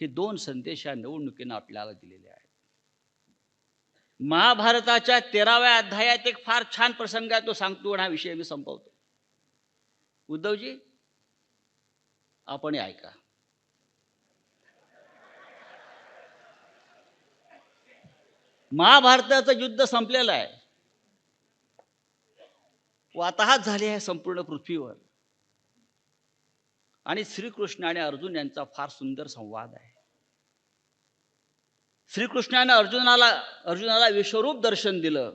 हे दोन संदेश या निवडणुकीनं आपल्याला दिलेले आहेत. महाभारताच्या तेराव्या अध्यायात एक फार छान प्रसंग आहे तो सांगतो आणि हा विषय मी संपवतो. उद्धवजी आपण हे ऐका. महाभारताचं युद्ध संपलेलं आहे. वाताहत झाली आहे संपूर्ण पृथ्वीवर. आणि श्रीकृष्ण आणि अर्जुन यांचा फार सुंदर संवाद आहे. श्रीकृष्णाने अर्जुनाला अर्जुनाला विश्वरूप दर्शन दिलं.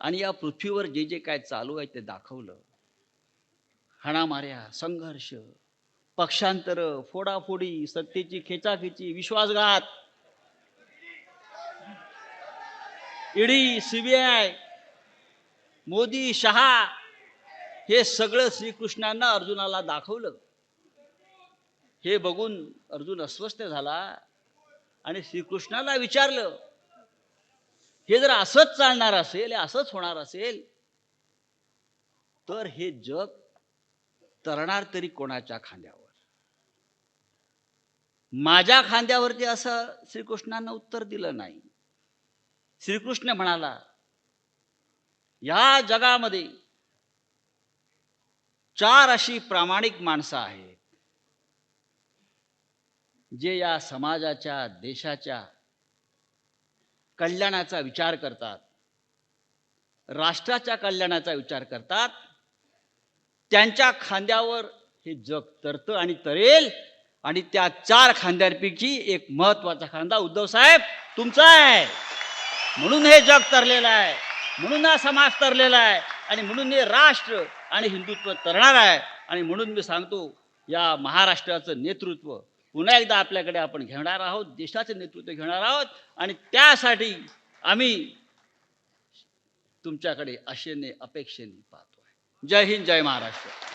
आणि या पृथ्वीवर जे जे काय चालू आहे ते दाखवलं. हाणामाऱ्या संघर्ष पक्षांतर फोडाफोडी सत्तेची खेचाखेची विश्वासघात. ईडी सीबीआय मोदी शहा हे सगळं श्रीकृष्णांना अर्जुनाला दाखवलं. हे बघून अर्जुन अस्वस्थ झाला आणि श्रीकृष्णाला विचारलं हे जर असंच चालणार असेल असंच होणार असेल तर हे जग तरणार तरी कोणाच्या खांद्यावर? माझ्या खांद्यावरती असं श्रीकृष्णानं उत्तर दिलं नाही. श्रीकृष्ण म्हणाला या जगामध्ये चार अशी प्रामाणिक माणसं आहेत. जे या समाजाच्या देशाच्या कल्याणाचा विचार करतात राष्ट्राच्या कल्याणाचा विचार करतात त्यांच्या खांद्यावर हे जग तरतं आणि तरेल आणि त्या चार खांद्यांपैकी एक महत्त्वाचा खांदा उद्धव साहेब तुमचा आहे. म्हणून हे जग तरलेलं आहे म्हणून हा समाज तरलेला आहे आणि म्हणून हे राष्ट्र आणि हिंदुत्व तरणार आहे. आणि म्हणून मी सांगतो या महाराष्ट्राचं नेतृत्व पुन्हा एकदा आपल्याकडे आपण घेणार आहोत देशाचं नेतृत्व घेणार आहोत. आणि त्यासाठी आम्ही तुमच्याकडे आशेने अपेक्षेने पाहतो जय हिंद जय महाराष्ट्र.